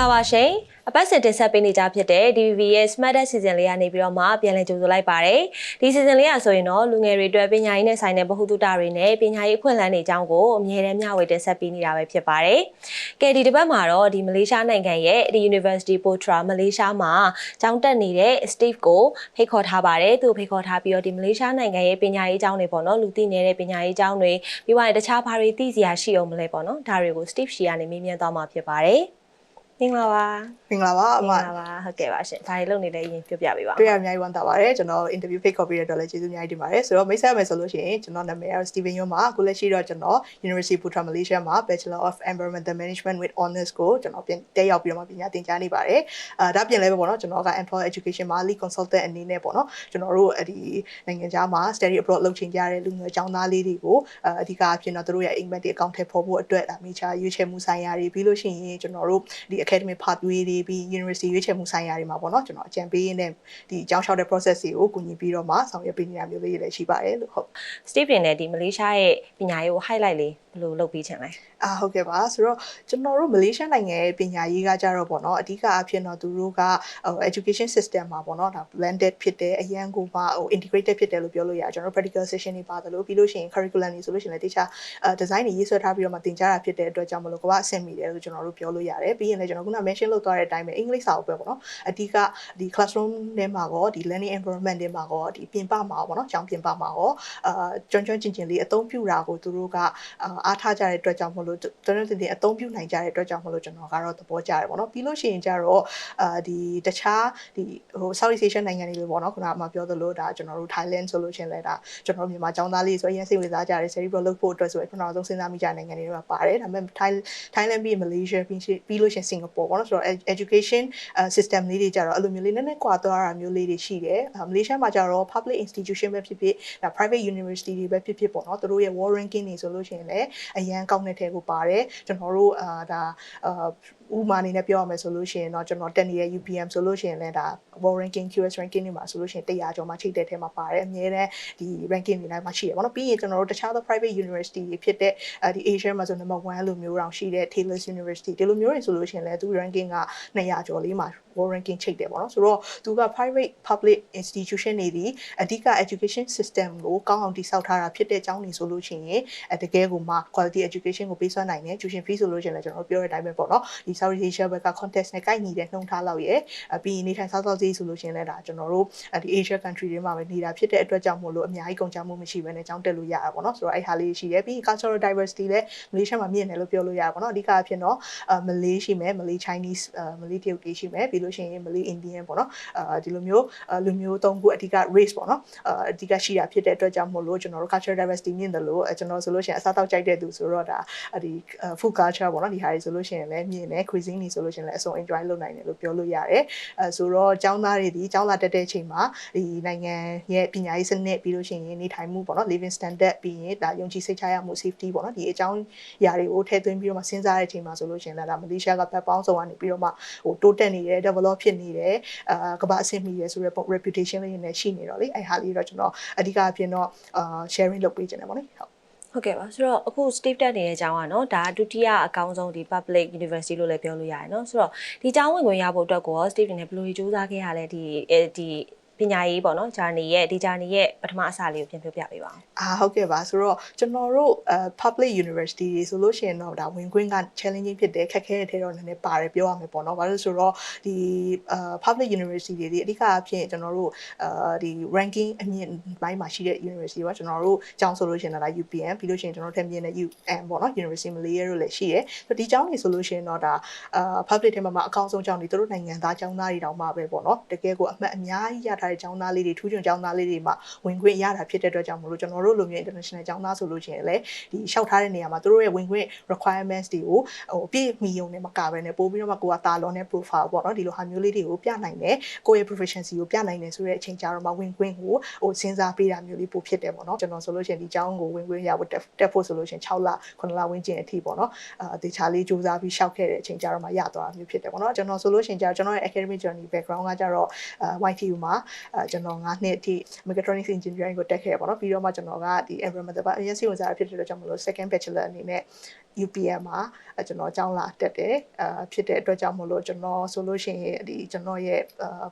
လာပါရှင်အပတ်စဉ်တင်ဆက်ပေးနေကြဖြစ်တဲ့ DVB ရဲ့ Smart Desk Season လေးကနေပြီးတော့မှပြန်လည်ကြိုဆိုလိုက်ပါတယ်ဒီ season လေးอ่ะဆိုရင်တော့လူငယ်တွေအတွက်ပညာရေးနဲ့ဆိုင်တဲ့ဗဟုသုတတွေနဲ့ပညာရေးအခွင့်အလမ်းတွေအကြောင်းကိုအမြဲတမ်းမျှဝေတင်ဆက်ပေးနေတာပဲဖြစ်ပါတယ်ကဲဒီတစ်ပတ်မှာတော့ဒီမလေးရှားနိုင်ငံရဲ့ဒီ University Potra မလေးရှားမှာကျောင်းတက်နေတဲ့ Steve ကိုဖိတ်ခေါ်ထားပါတယ်သူ့ဖိတ်ခေါ်ထားပြီးတော့ဒီမလေးရှားနိုင်ငံရဲ့ပညာရေးအကြောင်းတွေပေါ့နော်လူသိနေတဲ့ပညာရေးအကြောင်းတွေပြီးသွားရင်တခြားဘာတွေသိစရာရှိအောင်မလဲပေါ့နော်ဒါတွေကို Steve ရှီကနေမေးမြန်းသွားမှာဖြစ်ပါတယ် မင်္ဂလာပါ မင်္ဂလာပါအမမင်္ဂလာပါဟုတ်ကဲ့ပါရှင်။ဒါတွေလုပ်နေလဲရင်ပြောပြပေးပါတွေ့ရအများကြီးဝမ်းသာပါတယ်ကျွန်တော် interview fake copy ရတဲ့အတွက်လည်းကျေးဇူးအများကြီးတင်ပါတယ်ဆိုတော့မိတ်ဆက်မယ်ဆိုလို့ရှိရင်ကျွန်တော်နာမည်ကတော့ Steven Yong ပါအခုလက်ရှိတော့ကျွန်တော် University Putra Malaysia မှာ Bachelor of Environmental Management with Honors ကိုကျွန်တော်ပြန်တက်ရောက်ပြီးတော့မှပညာသင်ကြားနေပါတယ်အဲဒါပြင်လဲပဲပေါ့နော်ကျွန်တော်က Employer Education မှာ lead consultant အနေနဲ့ပေါ့နော်ကျွန်တော်တို့ဒီနိုင်ငံခြားမှာ study abroad လုပ်ချင်ကြတဲ့လူငယ်ကျောင်းသားလေးတွေကိုအဲအဓိကအဖြစ်တော့တို့ရဲ့ impact တွေအကောင့်ထဲပေါ်ဖို့အတွက်ဒါ major ရွေးချယ်မှုဆိုင်ရာတွေပြီးလို့ရှိရင်ကျွန်တော်တို့ဒီ academic pathway တွေပြီး university ရွေးချယ်မှုဆိုင်ရာတွေမှာပေါ့နော်ကျွန်တော်အကြံပေးရင်းနဲ့ဒီအကြောင်းလျှောက်တဲ့ process တွေကိုကူညီပြီးတော့မှဆောင်ရွက်ပေးနေတာမျိုးလေးတွေလည်းရှိပါတယ်လို့ဟုတ်။ Steve နဲ့ဒီမလေးရှားရဲ့ပညာရေးကို highlight လေးဘယ်လိုလုပ်ပြီးချင်လဲအာဟုတ်ကဲ့ပါဆိုတော့ကျွန်တော်တို့မလေးရှားနိုင်ငံရဲ့ပညာရေးကကြတော့ပေါ့နော်အဓိကအဖြစ်တော့သူတို့ကဟို education system မှာပေါ့နော်ဒါ blended ဖြစ်တယ်အရန်ကိုပါဟို integrated ဖြစ်တယ်လို့ပြောလို့ရတယ်ကျွန်တော်တို့ practical session တွေပါတယ်လို့ပြီးလို့ရှိရင် curriculum တွေဆိုလို့ရှိရင်လည်းတခြားအဲ design တွေရေးဆွဲထားပြီးတော့မှသင်ကြားတာဖြစ်တဲ့အတွက်ကြောင့်မလို့ကဘာအဆင်မီတယ်လို့ကျွန်တော်တို့ပြောလို့ရတယ်ပြီးရင်လည်းကျွန်တော်ခုန mention လုပ်သွားတဲ့အတိုင်းပဲအင်္ဂလိပ်စာကိုပဲပေါ့နော်အဓိကဒီ classroom ထဲမှာကောဒီ learning environment ထဲမှာကောဒီပြင်ပမှာပေါ့နော်ကျောင်းပြင်ပမှာကောအာကျွမ်းကျွမ်းကျင်ကျင်လေးအသုံးပြုတာကိုသူတို့ကအားထားကြတဲ့အတွက်ကြောင့်မလို့တော်တော်တင်တင်အသုံးပြုနိုင်ကြတဲ့အတွက်ကြောင့်မလို့ကျွန်တော်ကတော့သဘောကျတယ်ပေါ့နော်ပြီးလို့ရှိရင်ကျတော့အာဒီတခြားဒီဟို Southeast Asian နိုင်ငံတွေလိုပေါ့နော်ခုနကမှပြောသလိုဒါကျွန်တော်တို့ Thailand ဆိုလို့ရှိရင်လည်းဒါကျွန်တော်တို့မြန်မာကျောင်းသားလေးဆိုရင်စိတ်ဝင်စားကြတယ် cerebral လုပ်ဖို့အတွက်ဆိုရင်ပထမဆုံးစဉ်းစားမိကြတဲ့နိုင်ငံတွေမှာပါတယ်ဒါပေမဲ့ Thailand ပြီး Malaysia ပြီးပြီးလို့ရှိရင် Singapore ပေါ့နော်ဆိုတော့ education system လေးတွေကြတော့အဲ့လိုမျိုးလေးနည်းနည်းကွာသွားတာမျိုးလေးတွေရှိတယ်မလေးရှားမှာကြတော့ public institution ပဲဖြစ်ဖြစ်ဒါ private university တွေပဲဖြစ်ဖြစ်ပေါ့နော်သူတို့ရဲ့ world ranking တွေဆိုလို့ရှိရင်လည်းအရန်ကောင်းတဲ့ထဲကိုပါတယ်ကျွန်တော်တို့အာဒါအာဥမာအနေနဲ့ပြောရမယ်ဆိုလို့ရှိရင်တော့ကျွန်တော်တက်နေတဲ့ UPM ဆိုလို့ရှိရင်လည်းဒါ world ranking QS ranking တွေမှာဆိုလို့ရှိရင်100ကျော်မှချိတ်တဲ့ထဲမှာပါတယ်အများနဲ့ဒီ ranking တွေတိုင်းမှာရှိတယ်ပေါ့နော်ပြီးရင်ကျွန်တော်တို့တခြားသော private university တွေဖြစ်တဲ့ဒီ Asia မှာဆို number 1လို့မျိုးတောင်ရှိတဲ့ Taylor's University ဒီလိုမျိုးတွေဆိုလို့ရှိရင်လည်းသူ ranking က200ကျော်လေးမှာ world ranking ချိတ်တယ်ပေါ့နော်ဆိုတော့သူက private public institution တွေဒီအဓိက education system ကိုကောင်းအောင်တည်ဆောက်ထားတာဖြစ်တဲ့အကြောင်းနေဆိုလို့ရှိရင်အတကယ်ကိုမှ quality education ကိုပေးစွမ်းနိုင်တယ် tuition fee ဆိုလို့ရှိရင်လည်းကျွန်တော်တို့ပြောတဲ့အတိုင်းပဲပေါ့နော်ဒီ South Asia ဘက်က context နဲ့ကိုက်ညီတဲ့နှုံထားလောက်ရဲ့ပြီးရင်နေထိုင်စားသောက်ရေးဆိုလို့ရှိရင်လည်းဒါကျွန်တော်တို့ဒီ Asia country တွေမှာပဲနေတာဖြစ်တဲ့အတွက်ကြောင့်မို့လို့အများကြီးကုန်ကြမှုမရှိဘဲနဲ့ကျောင်းတက်လို့ရတာပေါ့နော်ဆိုတော့အဲ့ဟာလေးရှိတယ်ပြီးရင် cultural diversity လည်းမလေးရှားမှာမြင့်တယ်လို့ပြောလို့ရတာပေါ့နော်အဓိကအဖြစ်တော့မလေးရှိမယ်မလေး Chinese မလေးတရုတ်တွေရှိမယ်ပြီးလို့ရှိရင်မလေး Indian ပေါ့နော်အဲဒီလိုမျိုးလူမျိုးသုံးခုအဓိက race ပေါ့နော်အဓိကရှိတာဖြစ်တဲ့အတွက်ကြောင့်မို့လို့ကျွန်တော်တို့ cultural diversity မြင့်တယ်လို့ကျွန်တော်ဆိုလို့ရှိရင်အစားတောက်ကြိုက်တဲ့သူဆိုတော့ဒါဒီ food culture ပေါ့နော်ဒီဟာတွေဆိုလို့ရှိရင်လည်းမြင့်တယ် cuisine တွေဆိုလို့ရှိရင်လည်းအစုံ enjoy လုပ်နိုင်တယ်လို့ပြောလို့ရတယ်အဲဆိုတော့ကျောင်းသားတွေဒီကျောင်းလာတက်တဲ့အချိန်မှာဒီနိုင်ငံရဲ့ပညာရေးစနစ်ပြီးလို့ရှိရင်နေထိုင်မှုပေါ့နော် living standard ပြီးရင်ဒါယုံကြည်စိတ်ချရမှု safety ပေါ့နော်ဒီအကြောင်းအရာတွေကိုထည့်သွင်းပြီးတော့မှစဉ်းစားတဲ့အချိန်မှာဆိုလို့ရှိရင်လည်းဒါမလေးရှားကဘက်ပေါင်းစုံကနေပြီးတော့မှဟိုတိုးတက်နေတယ် develop ဖြစ်နေတယ်အာကမ္ဘာအဆင့်မီရယ်ဆိုတဲ့ reputation လေးနဲ့ရှိနေတော့လေအဲ့ဟာလေးတော့ကျွန်တော်အဓိကအဖြစ်တော့အာ sharing လုပ်ပေးခြင်းတယ်ပေါ့လေဟုတ်ဟုတ်ကဲ့ပါဆိုတော့အခု Steve တက်နေတဲ့အကြောင်းကနော်ဒါဒုတိယအကောင်းဆုံးဒီ public university လို့လည်းပြောလို့ရတယ်နော်ဆိုတော့ဒီအကြောင်းဝင်ခွင့်ရဖို့အတွက်ကို Steve နဲ့ဘယ်လိုကြိုးစားခဲ့ရလဲဒီဒီ ပညာရေးပေါ့နော် journey ရဲ့ဒီ journey ရဲ့ပထမအစလေးကိုပြန်ပြောပြပေးပါအောင်အာဟုတ်ကဲ့ပါဆိုတော့ကျွန်တော်တို့အဲ public university တွေဆိုလို့ရှိရင်တော့ဒါဝင်ခွင့်က challenging ဖြစ်တယ်ခက်ခဲတဲ့ထဲတော့နည်းနည်းပါတယ်ပြောရမယ်ပေါ့နော်ဘာလို့ဆိုတော့ဒီအာ public university တွေဒီအဓိကအဖြစ်ကျွန်တော်တို့အာဒီ ranking အမြင့်ပိုင်းမှာရှိတဲ့ university ပါကျွန်တော်တို့ကျောင်းဆိုလို့ရှိရင်တော့ဒါ UPM ပြီးလို့ရှိရင်ကျွန်တော်ထပ်မြင့်တဲ့ UM ပေါ့နော် University Malaya တို့လည်းရှိတယ်ဆိုဒီကျောင်းတွေဆိုလို့ရှိရင်တော့ဒါအာ public ထဲမှာမှာအကောင့်ဆုံးကျောင်းတွေတို့နိုင်ငံသားကျောင်းသားတွေတောင်မှပဲပေါ့နော်တကယ်ကိုအမှတ်အများကြီးရထားတဲ့ကျောင်းသားလေးတွေထူးချွန်ကျောင်းသားလေးတွေမှာဝင်ခွင့်ရတာဖြစ်တဲ့အတွက်ကြောင့်မလို့ကျွန်တော်တို့လိုမျိုး international ကျောင်းသားဆိုလို့ရှိရင်လည်းဒီလျှောက်ထားတဲ့နေရာမှာသူတို့ရဲ့ဝင်ခွင့် requirements တွေကိုဟိုအပြည့်မီယုံနဲ့မကဘဲနဲ့ပို့ပြီးတော့မှကိုကတာလွန်တဲ့ profile ပေါ့နော်ဒီလိုဟာမျိုးလေးတွေကိုပြနိုင်တယ်ကိုယ့်ရဲ့ proficiency ကိုပြနိုင်တယ်ဆိုတဲ့အချိန်ကြာတော့မှဝင်ခွင့်ကိုဟိုစဉ်းစားပေးတာမျိုးလေးပို့ဖြစ်တယ်ပေါ့နော်ကျွန်တော်ဆိုလို့ရှိရင်ဒီကျောင်းကိုဝင်ခွင့်ရဖို့တက်ဖို့ဆိုလို့ရှိရင်6လ9လဝန်းကျင်အထိပေါ့နော်အာတေချာလေးစူးစမ်းပြီးလျှောက်ခဲ့တဲ့အချိန်ကြာတော့မှရသွားတာမျိုးဖြစ်တယ်ပေါ့နော်ကျွန်တော်ဆိုလို့ရှိရင်ကြာကျွန်တော်ရဲ့ academic journey background ကကြတော့အာ YTU မှာအာကျွန်တော်9နှစ်အထိ mechatronics engineering ကိုတက်ခဲ့ရပေါ့နော်ပြီးတော့မှကျွန်တော်ကဒီ environmental ဘာအရင်စိတ်ဝင်စားတာဖြစ်တဲ့အတွက်ကြောင့်မလို့ second bachelor အနေနဲ့ UPM မှာကျွန်တော်ကျောင်းလာတက်တယ်အဖြစ်တဲ့အတွက်ကြောင့်မို့လို့ကျွန်တော်ဆိုလို့ရှိရင်ဒီကျွန်တော်ရဲ့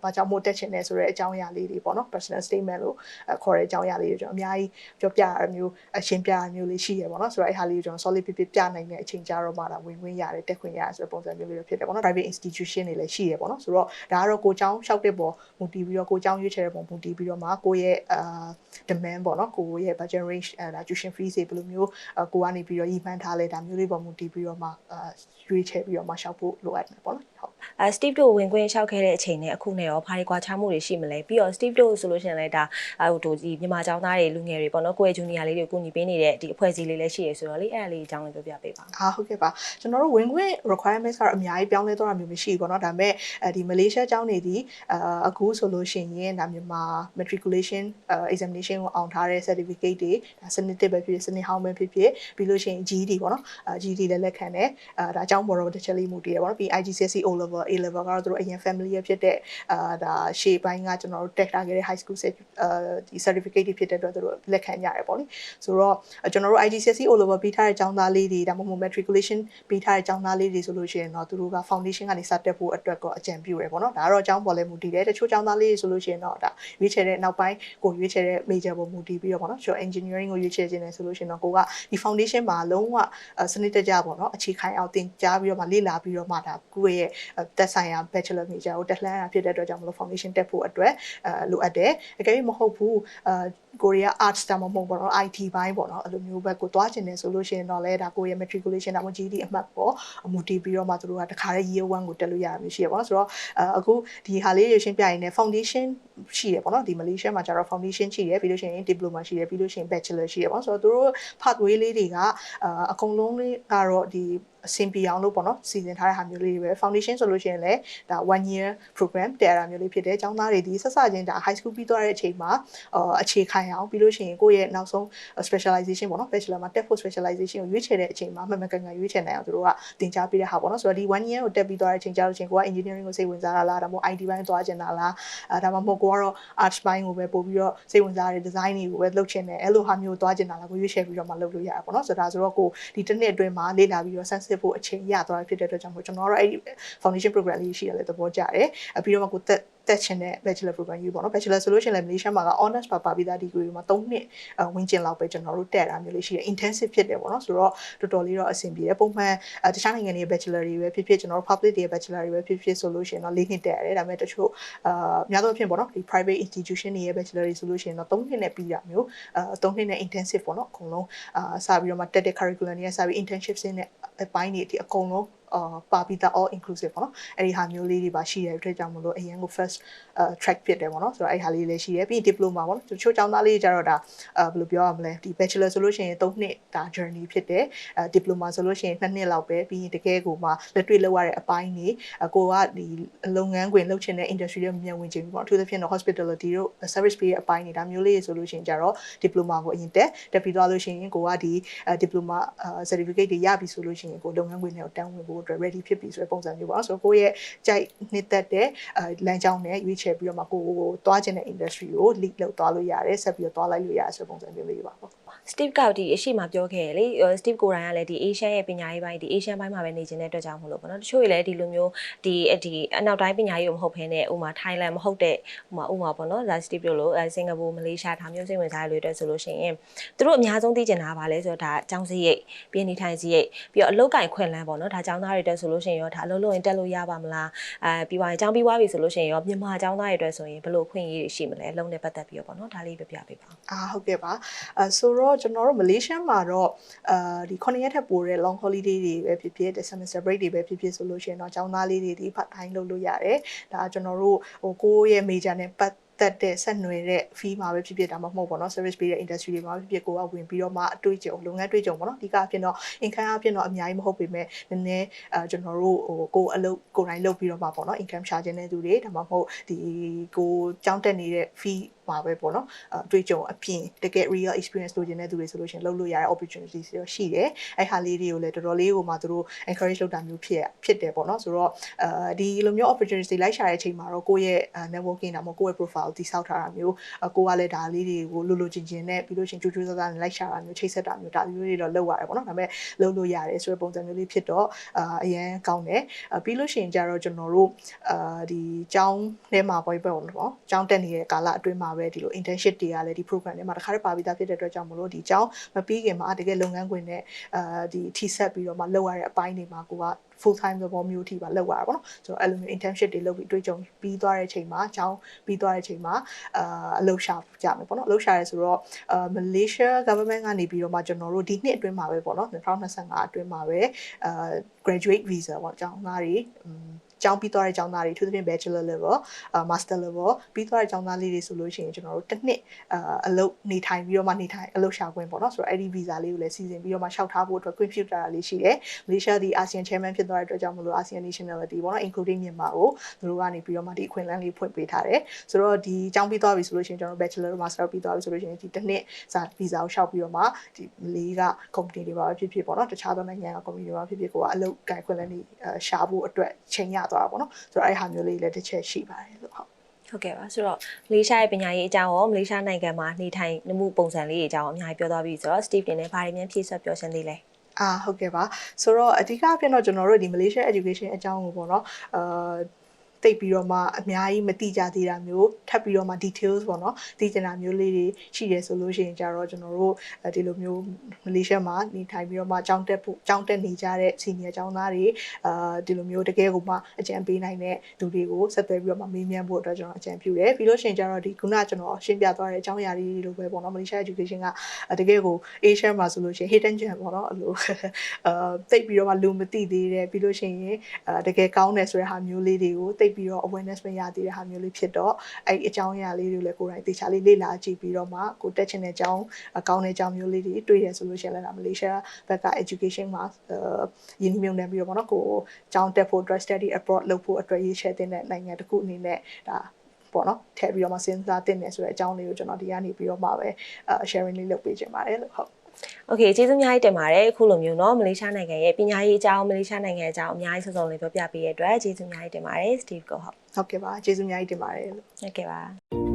ဘာကြောင့်မို့တက်ချင်လဲဆိုတဲ့အကြောင်းအရာလေးတွေပေါ့နော် personal statement လို့ခေါ်တဲ့အကြောင်းအရာလေးတွေကျွန်တော်အများကြီးပြောပြရမျိုးအရှင်းပြရမျိုးလေးရှိရပေါ့နော်ဆိုတော့အဲ့ဟာလေးကိုကျွန်တော် solid ပြပြပြနိုင်တဲ့အချိန်ကြတော့မှဒါဝင်ဝင်ရတယ်တက်ခွင့်ရတယ်ဆိုတဲ့ပုံစံမျိုးလေးတွေဖြစ်တယ်ပေါ့နော် private institution တွေလည်းရှိရပေါ့နော်ဆိုတော့ဒါကတော့ကိုကျောင်းလျှောက်တဲ့ပေါ်မူတည်ပြီးတော့ကိုကျောင်းရွေးချယ်တဲ့ပေါ်မူတည်ပြီးတော့မှကိုရဲ့အာ demand ပေါ့နော်ကိုရဲ့ budget range ဒါ tuition fees တွေဘယ်လိုမျိုးကိုကနေပြီးတော့ရည်မှန်းထားလဲဒါမျိုးလေးပေါ်မူတည်ပြီးတော့မှအာရွေးချယ်ပြီးတော့မှလျှောက်ဖို့လိုအပ်တယ်ပေါ့နော်ဟုတ်အဲ Steve တို့ဝင်ခွင့်လျှောက်ခဲ့တဲ့အချိန်နဲ့အခုနဲ့ရောဘာတွေကွာခြားမှုတွေရှိမလဲပြီးတော့ Steve တို့ဆိုလို့ရှိရင်လည်းဒါအဲဟိုတို့ဒီမြန်မာကျောင်းသားတွေလူငယ်တွေပေါ့နော်ကိုယ့်ရဲ့ junior လေးတွေကိုကူညီပေးနေတဲ့ဒီအဖွဲ့အစည်းလေးလည်းရှိရဆိုတော့လေအဲ့ဒါလေးအကြောင်းလေးပြောပြပေးပါအားဟုတ်ကဲ့ပါကျွန်တော်တို့ဝင်ခွင့် requirements ကတော့အများကြီးပြောင်းလဲသွားတာမျိုးမရှိဘူးပေါ့နော်ဒါပေမဲ့အဲဒီ Malaysia ကျောင်းနေဒီအာအခုဆိုလို့ရှိရင်ဒါမြန်မာ matriculation examination ကိုအောင်ထားတဲ့ certificate တွေဒါစနစ်တစ်ပဲဖြစ်ဖြစ်စနစ်ဟောင်းပဲဖြစ်ဖြစ်ပြီးလို့ရှိရင် GED ပေါ့နော်အာ GED လည်းလက်ခံတယ်အာဒါအကြောင်းပေါ်တော့တစ်ချက်လေးမူတည်ရပေါ့နော်ပြီး IGCSE O level A level ကတော့သူတို့အရင် familiar ဖြစ်တဲ့အာဒါရှေ့ပိုင်းကကျွန်တော်တို့တက်ထားခဲ့တဲ့ high school set အာဒီ certificate တွေဖြစ်တဲ့အတွက်သူတို့လက်ခံကြရပေါ့လေဆိုတော့ကျွန်တော်တို့ IGCSE O level ပြီးထားတဲ့ကျောင်းသားလေးတွေဒါမှမဟုတ် matriculation ပြီးထားတဲ့ကျောင်းသားလေးတွေဆိုလို့ရှိရင်တော့သူတို့က foundation ကနေစတက်ဖို့အတွက်ကောအကြံပြုရပေါ့နော်ဒါကတော့ကျောင်းပေါ်လဲမူတည်တယ်တချို့ကျောင်းသားလေးတွေဆိုလို့ရှိရင်တော့ဒါရွေးချယ်တဲ့နောက်ပိုင်းကိုရွေးချယ်တဲ့ major ပေါ်မူတည်ပြီးတော့ပေါ့နော် sure engineering ကိုရွေးချယ်ခြင်းလဲဆိုလို့ရှိရင်တော့ကိုကဒီ foundation မှာလုံးဝစနစ်တကျပေါ့နော်အခြေခံအောင်သင်ကြားပြီးတော့မှလေ့လာပြီးတော့မှဒါကိုယ့်ရဲ့တက်ဆိုင်ရာ bachelor major ကိုတက်လှမ်းရဖြစ်တဲ့အတွက်ကြောင့်မလို့ foundation တက်ဖို့အတွက်အဲလိုအပ်တယ်အကယ်၍မဟုတ်ဘူးအာကိုရီးယား arts တာမဟုတ်ပေါ့နော် IT ဘိုင်းပေါ့နော်အဲ့လိုမျိုးဘက်ကိုသွားကျင်တယ်ဆိုလို့ရှိရင်တော့လဲဒါကိုယ့်ရဲ့ matriculation ဒါမှမဟုတ် GED အမှတ်ပေါ့အမူတည်ပြီးတော့မှသူတို့ကတခါတည်း year 1ကိုတက်လို့ရမှာရှိရပေါ့နော်ဆိုတော့အခုဒီဟာလေးတွေရှင်းပြရင်လည်း foundation ရှိရပေါ့နော်ဒီ Malaysia မှာကျတော့ foundation ရှိရပြီးလို့ရှိရင် diploma ရှိရပြီးလို့ရှိရင် bachelor ရှိရပေါ့ဆိုတော့သူတို့ pathway လေးတွေကအအကုန်လုံးလေးကတော့ဒီအဆင်ပြေအောင်လို့ပေါ့နော်စီစဉ်ထားတဲ့ဟာမျိုးလေးတွေပဲ foundation ဆိုလို့ရှိရင်လည်းဒါ1 year program တည်ရတာမျိုးလေးဖြစ်တယ်။ကျောင်းသားတွေဒီဆက်စချင်းဒါ high school ပြီးသွားတဲ့အချိန်မှာအာအခြေခံအောင်ပြီးလို့ရှိရင်ကိုယ့်ရဲ့နောက်ဆုံး specialization ပေါ့နော် bachelor မှာတက်ဖို့ specialization ကိုရွေးချယ်တဲ့အချိန်မှာမှန်မှန်ကန်ကန်ရွေးချယ်နိုင်အောင်သူတို့ကသင်ကြားပေးတဲ့ဟာပေါ့နော်ဆိုတော့ဒီ1 year ကိုတက်ပြီးသွားတဲ့အချိန်ကျလို့ရှိရင်ကိုက engineering ကိုစိတ်ဝင်စားတာလားဒါမှမဟုတ် IT ဘိုင်းသွားချင်တာလားအဲဒါမှမဟုတ်ကိုကတော့ arts ဘိုင်းကိုပဲပို့ပြီးတော့စိတ်ဝင်စားတဲ့ design တွေကိုပဲလုပ်ချင်တယ်အဲ့လိုဟာမျိုးသွားချင်တာလားကိုရွေးချယ်ပြီးတော့မှလုပ်လို့ရတာပေါ့နော်ဆိုတော့ဒါဆိုတော့ကိုဒီတစ်နှစ်အတွင်းမှာလေ့လာပြီးတော့ဆန်းစစ်ဖို့အချိန်ရသွားဖြစ်တဲ့အတွက်ကြောင့်မို့ကျွန်တော်တို့အဲ့ဒီ foundation program လေးရှိရတယ်သဘောကျတယ်အပြီးတော့မှကို တက်တက်ချင်တဲ့ bachelor program ယူပေါ့နော် bachelor ဆိုလို့ရှိရင်လည်း Malaysia မှာက honors ပါပါပြီးသား degree မှာ3နှစ်ဝင်းကျင်လောက်ပဲကျွန်တော်တို့တက်တာမျိုးလေးရှိတယ် intensive ဖြစ်တယ်ပေါ့နော်ဆိုတော့တော်တော်လေးတော့အဆင်ပြေတယ်ပုံမှန်တခြားနိုင်ငံတွေ bachelor တွေပဲဖြစ်ဖြစ်ကျွန်တော်တို့ public တွေ bachelor တွေပဲဖြစ်ဖြစ်ဆိုလို့ရှိရင်တော့၄နှစ်တက်ရတယ်ဒါပေမဲ့တချို့အာများသောအားဖြင့်ပေါ့နော်ဒီ private institution တွေရဲ့ bachelor တွေဆိုလို့ရှိရင်တော့3နှစ်နဲ့ပြီးတာမျိုးအာ3နှစ်နဲ့ intensive ပေါ့နော်အကုန်လုံးအာစပြီးတော့မှတက်တဲ့ curriculum တွေကစပြီး internship စင်းနဲ့အပိုင်းတွေအထိအကုန်လုံး အာပါပြီးသား all inclusive ပေါ့နော်အဲ့ဒီဟာမျိုးလေးတွေပါရှိတဲ့အတွက်ကြောင့်မလို့အရင်က first uh track ဖြစ်တယ်ပေါ့နော်ဆိုတော့အဲ့ဟာလေးလည်းရှိတယ်ပြီးရင် diploma ပေါ့နော်တချို့ကျောင်းသားလေးတွေကျတော့ဒါအာဘယ်လိုပြောရမလဲဒီ bachelor ဆိုလို့ရှိရင်3နှစ်ဒါ journey ဖြစ်တယ်အဲ diploma ဆိုလို့ရှိရင်2နှစ်လောက်ပဲပြီးရင်တကယ်ကိုမှလက်တွေ့လောက်ရတဲ့အပိုင်းတွေအကိုကဒီလုပ်ငန်းခွင်လုပ်ချင်တဲ့ industry တွေမြန်ဝင်ချင်ပြီပေါ့အထူးသဖြင့်တော့ hospitality တို့ service ပေးတဲ့အပိုင်းတွေဒါမျိုးလေးတွေဆိုလို့ရှိရင်ကျတော့ diploma ကိုအရင်တက်တက်ပြီးသွားလို့ရှိရင်ကိုကဒီ diploma certificate တွေရပြီဆိုလို့ရှိရင်ကိုလုပ်ငန်းခွင်တွေကိုတန်းဝင်ဖို့အတွက် ready ဖြစ်ပြီဆိုတဲ့ပုံစံမျိုးပေါ့ဆိုတော့ကိုယ့်ရဲ့ကြိုက်နှစ်သက်တဲ့လမ်းကြောင်းနဲ့ရွေးချယ်ပြီးတော့မှကိုကိုသွားခြင်းတဲ့ industry ကို lead လုပ်သွားလို့ရတယ်ဆက်ပြီးတော့သွားလိုက်လို့ရတယ်ဆိုတဲ့ပုံစံမျိုးလေးပါပေါ့ Steve ကဒီအရှိမပြောခဲ့ရလေ Steve ကိုယ်တိုင်ကလည်းဒီ Asian ရဲ့ပညာရေးပိုင်းဒီ Asian ဘိုင်းမှာပဲနေခြင်းတဲ့အတွက်ကြောင့်မလို့ပေါ့နော်တချို့တွေလည်းဒီလိုမျိုးဒီဒီအနောက်တိုင်းပညာရေးကိုမဟုတ်ဘဲနဲ့ဥမာ Thailand မဟုတ်တဲ့ဥမာဥမာပေါ့နော်ဒါ Steve ပြောလို့စင်ကာပူမလေးရှားဒါမျိုးစိတ်ဝင်စားရလို့အတွက်ဆိုလို့ရှိရင်သူတို့အများဆုံးသိကျင်တာပါလဲဆိုတော့ဒါအကြောင်းစရိတ်ပြည်နေထိုင်စရိတ်ပြီးတော့အလုပ်ကင်ခွင့်လန်းပေါ့နော်ဒါအကြောင်းသားတွေအတွက်ဆိုလို့ရှိရင်ရောဒါအလုပ်လုပ်ရင်တက်လို့ရပါမလားအဲပြီးသွားရင်အကြောင်းပြီးသွားပြီဆိုလို့ရှိရင်ရောမြန်မာအကြောင်းသားတွေအတွက်ဆိုရင်ဘယ်လိုခွင့်ရည်ရှိမလဲအလုံးနဲ့ပတ်သက်ပြီးတော့ပေါ့နော်ဒါလေးပြပြပေးပါအာဟုတ်ကဲ့ပါအဲဆိုတော့ကျွန်တော်တို့မလေးရှားမှာတော့အာဒီ9ရက်ထက်ပိုတဲ့ long holiday တွေပဲဖြစ်ဖြစ် semester break တွေပဲဖြစ်ဖြစ်ဆိုလို့ရှိရင်တော့ကျောင်းသားလေးတွေဒီ part time လုပ်လို့ရတယ်ဒါကျွန်တော်တို့ဟိုကိုယ့်ရဲ့ major နဲ့ပတ် တက်တဲ့ဆက်နွယ်တဲ့ fee မှာပဲဖြစ်ဖြစ်ဒါမှမဟုတ်ပေါ့နော် service ပေးတဲ့ industry တွေမှာဖြစ်ဖြစ်ကိုကဝင်ပြီးတော့မှအတွေ့အကြုံလုပ်ငန်းတွေ့ကြုံပေါ့နော်အဓိကအဖြစ်တော့ income အဖြစ်တော့အများကြီးမဟုတ်ပေမဲ့နည်းနည်းအဲကျွန်တော်တို့ဟိုကိုအလုပ်ကိုယ်တိုင်လုပ်ပြီးတော့မှပေါ့နော် income ရှာခြင်းတဲ့သူတွေဒါမှမဟုတ်ဒီကိုကြောင်းတက်နေတဲ့ fee မှာပဲပေါ့နော်အတွေ့အကြုံအပြင်တကယ် real experience လိုချင်တဲ့သူတွေဆိုလို့ရှိရင်လုပ်လို့ရတဲ့ opportunities တွေတော့ရှိတယ်အဲ့ဟာလေးတွေကိုလည်းတော်တော်လေးကိုမှသူတို့ encourage လုပ်တာမျိုးဖြစ်ဖြစ်တယ်ပေါ့နော်ဆိုတော့အဲဒီလိုမျိုး opportunity လိုက်ရှာတဲ့အချိန်မှာတော့ကိုယ့်ရဲ့ networking ဒါမှမဟုတ်ကိုယ့်ရဲ့ profile တိစောက်ထားတာမျိုးကိုကလည်းဒါလေးတွေကိုလိုလိုချင်ချင်နဲ့ပြီးလို့ရှိရင်ကြိုးကြိုးစားစားနဲ့လိုက်ရှာတာမျိုးချိတ်ဆက်တာမျိုးဒါမျိုးတွေတော့လုပ်ရတယ်ပေါ့နော်ဒါပေမဲ့လုပ်လို့ရတယ်ဆိုတဲ့ပုံစံမျိုးလေးဖြစ်တော့အာအရန်ကောင်းတယ်ပြီးလို့ရှိရင်ကြတော့ကျွန်တော်တို့အာဒီကျောင်းထဲမှာပေါ့ပေါ့နော်ကျောင်းတက်နေတဲ့ကာလအတွင်းမှာပဲဒီလို internship တွေကလည်းဒီ program ထဲမှာတစ်ခါတည်းပါပြီးသားဖြစ်တဲ့အတွက်ကြောင့်မလို့ဒီကျောင်းမပြီးခင်မှာတကယ်လုပ်ငန်းခွင်နဲ့အာဒီထိဆက်ပြီးတော့မှလုပ်ရတဲ့အပိုင်းတွေမှာကိုက full time သဘောမျိုးထိပါလောက်ရတာပေါ့နော်ဆိုတော့အဲ့လိုမျိုး internship တွေလုပ်ပြီးတွေ့ကြုံပြီးသွားတဲ့အချိန်မှာအကြောင်းပြီးသွားတဲ့အချိန်မှာအာအလုပ်ရှာကြမယ်ပေါ့နော်အလုပ်ရှာရဲဆိုတော့အာ Malaysia government ကနေပြီးတော့မှကျွန်တော်တို့ဒီနှစ်အတွင်းမှာပဲပေါ့နော်2025အတွင်းမှာပဲအာ graduate visa ပေါ့အကြောင်းသားတွေ ကျောင်းပြီးသွားတဲ့ကျောင်းသားတွေသူသဖြင့် bachelor level အာ master level ပြီးသွားတဲ့ကျောင်းသားလေးတွေဆိုလို့ရှိရင်ကျွန်တော်တို့တစ်နှစ်အာအလုပ်နေထိုင်ပြီးတော့မှနေထိုင်အလုပ်ရှာခွင့်ပေါ့နော်ဆိုတော့အဲ့ဒီ visa လေးကိုလည်းစီစဉ်ပြီးတော့မှရှောက်ထားဖို့အတွက်ခွင့်ပြုတာလေးရှိတယ်မလေးရှားဒီ ASEAN chairman ဖြစ်သွားတဲ့အတွက်ကြောင့်မလို့ ASEAN nationality ပေါ့နော် including မြန်မာကိုသူတို့ကနေပြီးတော့မှဒီအခွင့်အလမ်းလေးဖွင့်ပေးထားတယ်ဆိုတော့ဒီကျောင်းပြီးသွားပြီဆိုလို့ရှိရင်ကျွန်တော် bachelor master ပြီးသွားပြီဆိုလို့ရှိရင်ဒီတစ်နှစ်စာ visa ကိုရှောက်ပြီးတော့မှဒီမလေးက company တွေပါပဲဖြစ်ဖြစ်ပေါ့နော်တခြားသောနိုင်ငံက company တွေပါဖြစ်ဖြစ်ကိုကအလုပ်ကိုင်ခွင့်လန်းနေရှာဖို့အတွက်ချိန်ရသွားတာပေါ့နော်ဆိုတော့အဲ့ဟာမျိုးလေးလည်းတစ်ချက်ရှိပါတယ်လို့ဟုတ်ဟုတ်ကဲ့ပါဆိုတော့မလေးရှားရဲ့ပညာရေးအကြောင်းရောမလေးရှားနိုင်ငံမှာနေထိုင်မှုပုံစံလေးတွေအကြောင်းအများကြီးပြောသွားပြီဆိုတော့ Steve တင်နဲ့ဘာတွေများဖြည့်ဆွတ်ပြောရှင်းသေးလဲအာဟုတ်ကဲ့ပါဆိုတော့အဓိကအဖြစ်တော့ကျွန်တော်တို့ဒီ Malaysia education အကြောင်းကိုပေါ့နော်အာ တိတ်ပြီးတော့မှအများကြီးမတိကြသေးတာမျိုးထပ်ပြီးတော့မှ details ပေါ့နော်သိချင်တာမျိုးလေးတွေရှိတယ်ဆိုလို့ရှိရင်ကြတော့ကျွန်တော်တို့ဒီလိုမျိုးမလေးရှားမှာနေထိုင်ပြီးတော့မှကျောင်းတက်ဖို့ကျောင်းတက်နေကြတဲ့ senior ကျောင်းသားတွေအာဒီလိုမျိုးတကယ်ကိုမှအကြံပေးနိုင်တဲ့သူတွေကိုဆက်သွယ်ပြီးတော့မှမေးမြန်းဖို့အတွက်ကျွန်တော်အကြံပြုတယ်ပြီးလို့ရှိရင်ကြတော့ဒီခုနကကျွန်တော်ရှင်းပြသွားတဲ့အကြောင်းအရာလေးတွေလိုပဲပေါ့နော်မလေးရှား education ကတကယ်ကို Asia မှာဆိုလို့ရှိရင် hidden gem ပေါ့နော်အဲ့လိုအာတိတ်ပြီးတော့မှလူမသိသေးတယ်ပြီးလို့ရှိရင်အာတကယ်ကောင်းတယ်ဆိုတဲ့ဟာမျိုးလေးတွေကိုတိတ်ပြီးတော့ awareness မရသေးတဲ့ဟာမျိုးလေးဖြစ်တော့အဲ့အကြောင်းအရာလေးတွေကိုလည်းကိုယ်တိုင်တေချာလေးလေ့လာကြည့်ပြီးတော့မှကိုတက်ချင်တဲ့အကြောင်းအကောင်းတဲ့အကြောင်းမျိုးလေးတွေတွေ့ရဆိုလို့ရှိရင်လည်းဒါမလေးရှားဘက်က education မှာအာယင်းနှမြုံနေပြီးတော့ပေါ့နော်ကိုကျောင်းတက်ဖို့ drug study abroad လုပ်ဖို့အတွက်ရေးချဲတဲ့နိုင်ငံတစ်ခုအနေနဲ့ဒါပေါ့နော်ထည့်ပြီးတော့မှစဉ်းစားတင်နေဆိုတဲ့အကြောင်းလေးကိုကျွန်တော်ဒီကနေပြီးတော့မှပဲအာ sharing လေးလုပ်ပေးခြင်းပါတယ်လို့ဟုတ် โอเคကျေးဇူးအများကြီးတင်ပါတယ်အခုလိုမျိုးเนาะမလေးရှားနိုင်ငံရဲ့ပညာရေးအကြောင်းမလေးရှားနိုင်ငံအကြောင်းအများကြီးစုံစုံလေးပြောပြပေးရတဲ့အတွက်ကျေးဇူးအများကြီးတင်ပါတယ် Steve ကိုဟုတ် ဟုတ်ကဲ့ပါကျေးဇူးအများကြီးတင်ပါတယ်လို့ ဟုတ်ကဲ့ပါ